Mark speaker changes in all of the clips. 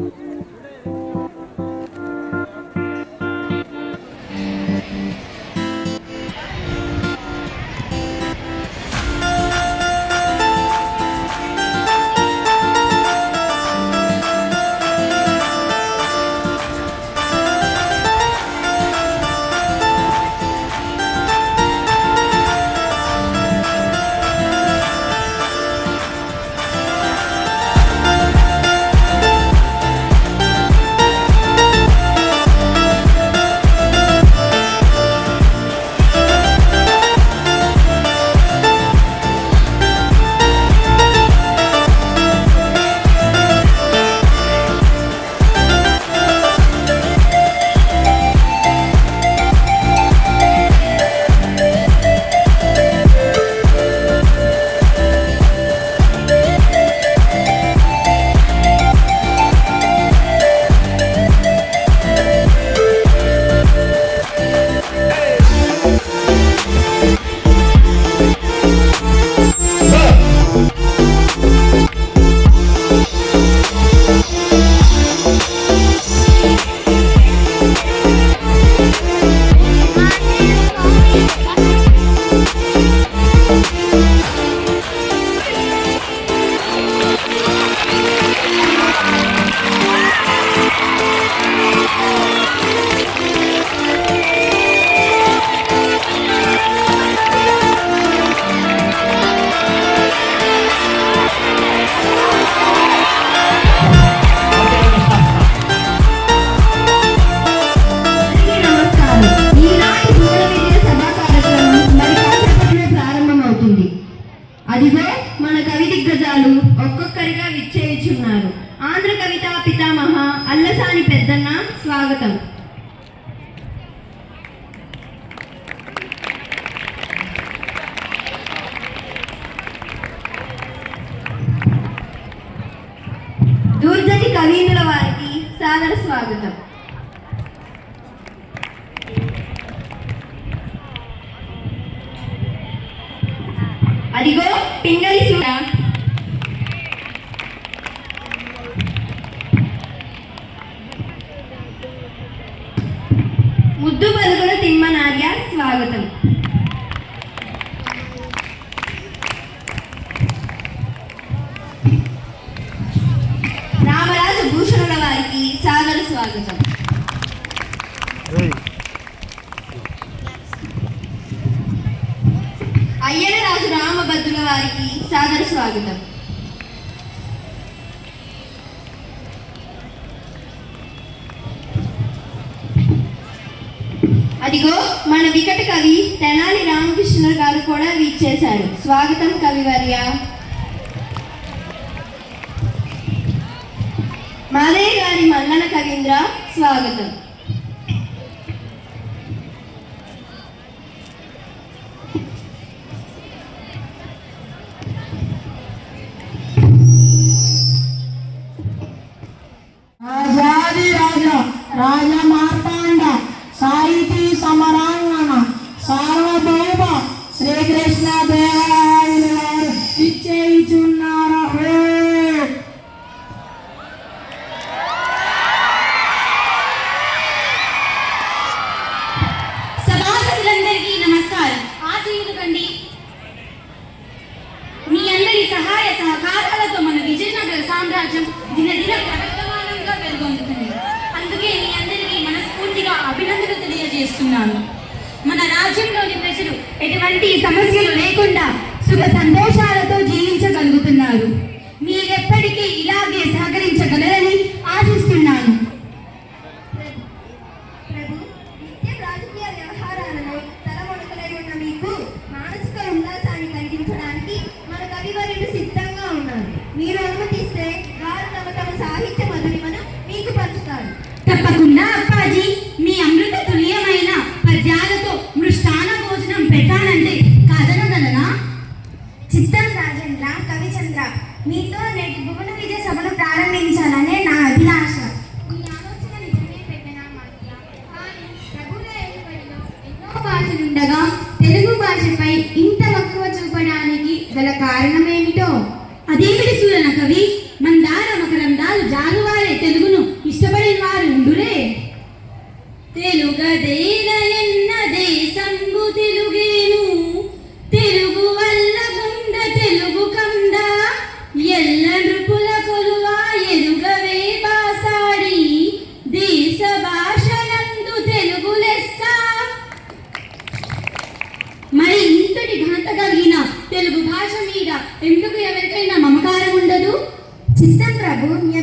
Speaker 1: Thank you. స్వాగతం. అదిగో పింగళి సూడ ముద్దు పలుకుల తిమ్మనార్య స్వాగతం. పద్దుల వారికి సాదర స్వాగతం. అదిగో మన వికట కవి తెనాలి రామకృష్ణ గారు కూడా రీచ్ చేశారు స్వాగతం కవివర్య. మాదయ్య గారి మల్లన కవీంద్ర స్వాగతం.
Speaker 2: શ્રી કૃષ્ણ ఎటువంటి సమస్యలు లేకుండా సుఖ సంతోష సురేంద్ర మీతో నేటి
Speaker 1: భువన విజయ సభను
Speaker 2: ప్రారంభించాలనే నా అభిలాష. తెలుగు భాషపై
Speaker 3: ఇంత మక్కువ చూపడానికి గల కారణమేమిటో? అదేమిటి సూరన కవి? మందార మకరందాలు జారువారే తెలుగును ఇష్టపడిన వారు ఉండురే తెలుగదే Sandra Bunya.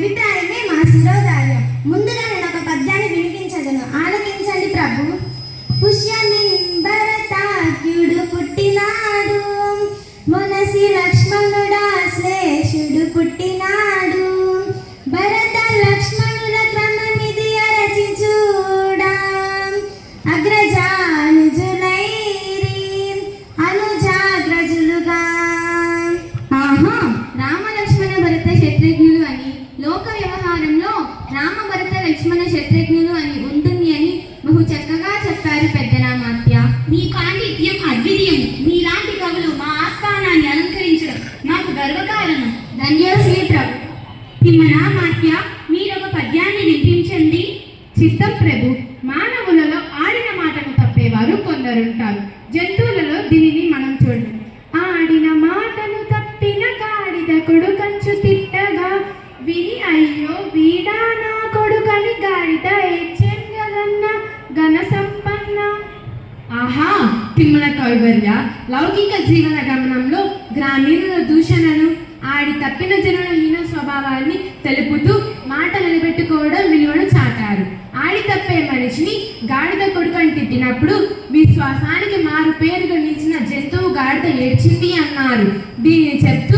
Speaker 3: అయ్యో వీడా నా కొడుకని గాడిద ఏడ్చేం కదన్న ఘన సంపన్న. ఆహా తిమ్మల కౌబల్య లౌకిక జీవన గమనంలో గ్రామీణుల దూషణను ఆడి తప్పిన జనుల హీన స్వభావాన్ని తెలుపుతూ మాట నిలబెట్టుకోవడం విలువను చాటారు. ఆడి తప్పే మనిషిని గాడిద కొడుకని తిట్టినప్పుడు విశ్వాసానికి మారు పేరుగా నిలిచిన జంతువు గాడిద ఏడ్చింది అన్నారు. దీన్ని చెప్తూ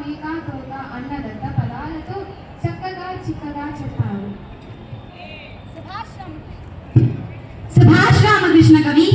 Speaker 2: మేక తోక
Speaker 3: అన్న దత్త పదాలతో చక్కగా చిక్కగా చెప్పారు.
Speaker 2: సుభాష్ రామకృష్ణ కవి.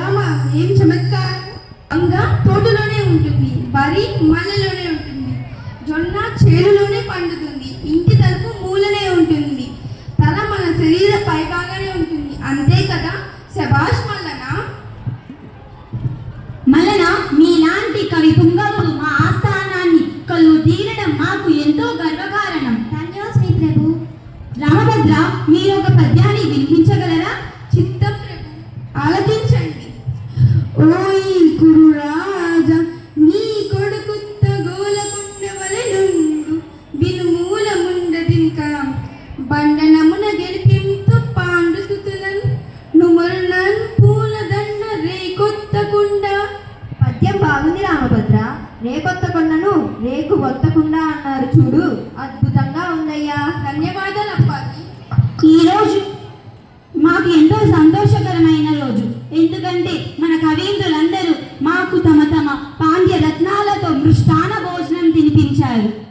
Speaker 2: ఏం
Speaker 4: చమత్కారం? వంగ తోటలోనే ఉంటుంది వరి మల్లెలోనే ఉంటుంది జొన్న చేలులోనే పండుతుంది ఇంటి తలుపు మూలనే ఉంటుంది తల మన శరీర పైభాగానే ఉంటుంది. అంతే కదా శబాష్ మల్లనా?
Speaker 2: మలన మీలాంటి కవి పుంగవులు మా ఆస్థానాన్ని కలువు తీరడం మాకు ఎంతో గర్వకారణం.
Speaker 3: ధన్యోస్మి ప్రభు.
Speaker 2: రామభద్ర మీరు ఒక పద్యాన్ని వినిపించగలరా? Amen.